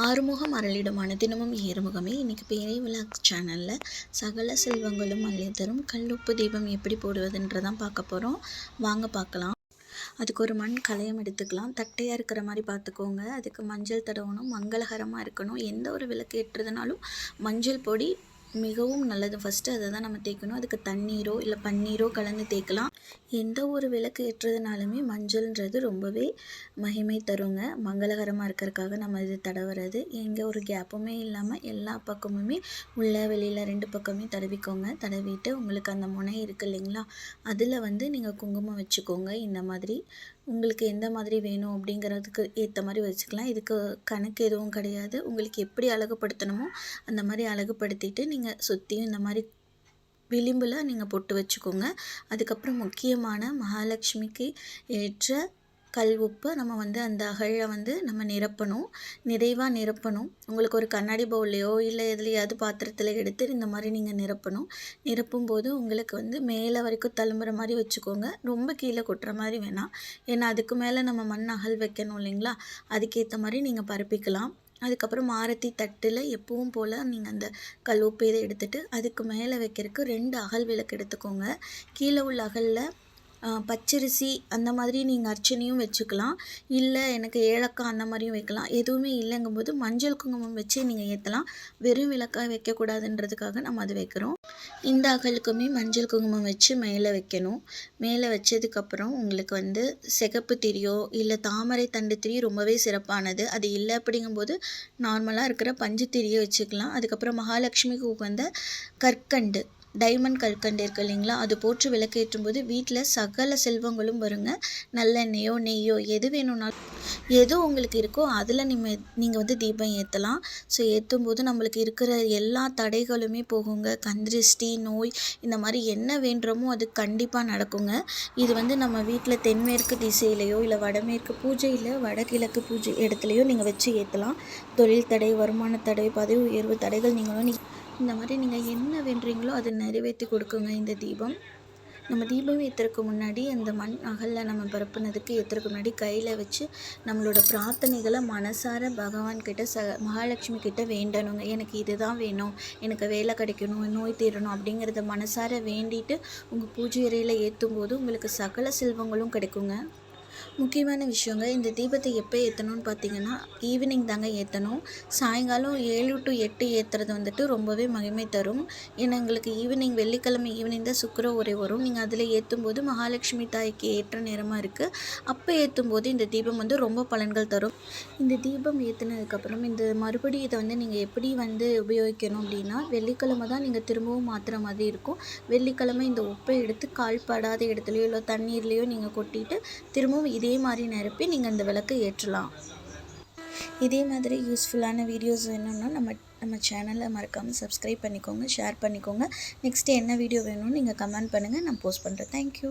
ஆறுமுகம் அருளிடும் அனுதினமும் ஏறுமுகமே. இன்றைக்கி பேரை விழாக் சேனலில் சகல செல்வங்களும் அள்ளி தரும் கல்லுப்பு தீபம் எப்படி போடுவதுன்றதான் பார்க்க போகிறோம் வாங்க பார்க்கலாம். அதுக்கு ஒரு மண் கலையம் எடுத்துக்கலாம். தட்டையாக இருக்கிற மாதிரி பார்த்துக்கோங்க. அதுக்கு மஞ்சள் தடவணும். மங்களகரமாக இருக்கணும். எந்த ஒரு விளக்கு எட்டுறதுனாலும் மஞ்சள் பொடி மிகவும் நல்லது. ஃபஸ்ட்டு அதை தான் நம்ம தேய்க்கணும். அதுக்கு தண்ணீரோ இல்லை பன்னீரோ கலந்து தேய்க்கலாம். எந்த ஒரு விளக்கு ஏற்றுறதுனாலுமே மஞ்சள்ன்றது ரொம்பவே மகிமை தருங்க. மங்களகரமாக இருக்கிறதுக்காக நம்ம இது தடவுறது. எங்கே ஒரு கேப்புமே இல்லாமல் எல்லா பக்கமுமே உள்ள வெளியில் ரெண்டு பக்கமே தடவிக்கோங்க. தடவிட்டு உங்களுக்கு அந்த முனை இருக்குது இல்லைங்களா? அதில் வந்து நீங்கள் குங்குமம் வச்சுக்கோங்க. இந்த மாதிரி. உங்களுக்கு எந்த மாதிரி வேணும் அப்படிங்கிறதுக்கு ஏற்ற மாதிரி வச்சுக்கலாம். இதுக்கு கணக்கு எதுவும் கிடையாது. உங்களுக்கு எப்படி அழகுபடுத்தணுமோ அந்த மாதிரி அழகுபடுத்திட்டு நீங்கள் சுற்றியும் இந்த மாதிரி விளிம்பில் நீங்கள் பொட்டு வச்சுக்கோங்க. அதுக்கப்புறம் முக்கியமான மகாலட்சுமிக்கு ஏற்ற கல் உப்பு நம்ம வந்து அந்த அகழை வந்து நம்ம நிரப்பணும். நிறைவாக நிரப்பணும். உங்களுக்கு ஒரு கண்ணாடி பவுல்லையோ இல்லை எதுலையாவது பாத்திரத்தில் எடுத்து இந்த மாதிரி நீங்கள் நிரப்பணும். நிரப்பும் போது உங்களுக்கு வந்து மேலே வரைக்கும் தழும்புற மாதிரி வச்சுக்கோங்க. ரொம்ப கீழே கொட்டுற மாதிரி வேணாம். ஏன்னா அதுக்கு மேலே நம்ம மண் அகல் வைக்கணும் இல்லைங்களா? அதுக்கேற்ற மாதிரி நீங்கள் பரப்பிக்கலாம். அதுக்கப்புறம் ஆரத்தி தட்டில் எப்பவும் போல் நீங்கள் அந்த கல் உப்பு இதை எடுத்துகிட்டு அதுக்கு மேலே வைக்கிறதுக்கு ரெண்டு அகல் விளக்கு எடுத்துக்கோங்க. கீழே உள்ள அகலில் பச்சரிசி அந்த மாதிரி நீங்கள் அர்ச்சனையும் வச்சுக்கலாம். இல்லை எனக்கு ஏலக்காய் அந்த மாதிரியும் வைக்கலாம். எதுவுமே இல்லைங்கும்போது மஞ்சள் குங்குமம் வச்சு நீங்கள் ஏற்றலாம் வெறும் விளக்காய் வைக்கக்கூடாதுன்றதுக்காக நம்ம அது வைக்கிறோம். இந்த அகலுக்குமே மஞ்சள் குங்குமம் வச்சு மேலே வைக்கணும். மேலே வச்சதுக்கப்புறம் உங்களுக்கு வந்து சிகப்பு திரியோ இல்லை தாமரை தண்டு திரி ரொம்பவே சிறப்பானது. அது இல்லை அப்படிங்கும்போது நார்மலாக இருக்கிற பஞ்சு திரியை வச்சுக்கலாம். அதுக்கப்புறம் மகாலட்சுமிக்கு உகந்த கற்கண்டு. டைமண்ட் கற்கண்டு இருக்கு இல்லைங்களா? அது போட்டு விளக்கேற்றும் போது வீட்டில் சகல செல்வங்களும் வருங்க. நல்லெண்ணெயோ நெய்யோ எது வேணும்னாலும் எது உங்களுக்கு இருக்கோ அதில் நீங்கள் நீங்கள் வந்து தீபம் ஏற்றலாம் ஸோ ஏற்றும் போது நம்மளுக்கு இருக்கிற எல்லா தடைகளுமே போகுங்க. கந்திருஷ்டி நோய் இந்த மாதிரி என்ன வேண்டுறோமோ அது கண்டிப்பாக நடக்குங்க. இது வந்து நம்ம வீட்டில் தென்மேற்கு திசையிலையோ இல்லை வடமேற்கு பூஜையில் வடகிழக்கு பூஜை இடத்துலையோ நீங்கள் வச்சு ஏற்றலாம் தொழில் தடை வருமான தடை பதவி உயர்வு தடைகள் நீங்களும் நீ இந்த மாதிரி நீங்கள் என்ன வேண்டுறீங்களோ அதை நிறைவேற்றி கொடுக்குங்க இந்த தீபம். நம்ம தீபம் ஏற்றுறதுக்கு முன்னாடி அந்த மண் அகலில் நம்ம பரப்புனதுக்கு ஏற்றுறதுக்கு முன்னாடி கையில் வச்சு நம்மளோட பிரார்த்தனைகளை மனசார பகவான்கிட்ட ச மகாலட்சுமி கிட்ட வேண்டணுங்க. எனக்கு இதுதான் வேணும். எனக்கு வேலை கிடைக்கணும் நோய் தீரணும் அப்படிங்கிறத மனசார வேண்டிட்டு உங்கள் பூஜை அறையில் ஏற்றும் போது உங்களுக்கு சகல செல்வங்களும் கிடைக்குங்க. முக்கியமான விஷயங்க இந்த தீபத்தை எப்போ ஏற்றணும்னு பார்த்தீங்கன்னா ஈவினிங் தாங்க ஏற்றணும் சாயங்காலம் ஏழு டு எட்டு ஏற்றுறது வந்துட்டு ரொம்பவே மகிமை தரும். ஏன்னா எங்களுக்கு ஈவினிங் வெள்ளிக்கிழமை ஈவினிங் தான் சுக்கர உரை வரும். நீங்கள் அதில் ஏற்றும் போது மகாலட்சுமி தாய்க்கு ஏற்ற நேரமாக இருக்குது அப்போ ஏற்றும் போது இந்த தீபம் வந்து ரொம்ப பலன்கள் தரும். இந்த தீபம் ஏற்றினதுக்கப்புறம் இந்த மறுபடியும் இதை வந்து நீங்கள் எப்படி வந்து உபயோகிக்கணும் அப்படின்னா வெள்ளிக்கிழமை தான் நீங்கள் திரும்பவும் மாற்றுற மாதிரி இருக்கும். வெள்ளிக்கிழமை இந்த உப்பை எடுத்து கால் படாத இடத்துலையோ இல்லை தண்ணீர்லேயோ நீங்கள் கொட்டிட்டு திரும்பவும் இதே மாதிரி நிரப்பி நீங்கள் இந்த விளக்கை ஏற்றலாம். இதே மாதிரி யூஸ்ஃபுல்லான வீடியோஸ் வேணும்னா நம்ம நம்ம சேனலை மறக்காமல் சப்ஸ்கிரைப் பண்ணிக்கோங்க ஷேர் பண்ணிக்கோங்க. நெக்ஸ்ட்டு என்ன வீடியோ வேணும்னு நீங்கள் கமெண்ட் பண்ணுங்கள் நான் போஸ்ட் பண்ணுறேன் தேங்க்யூ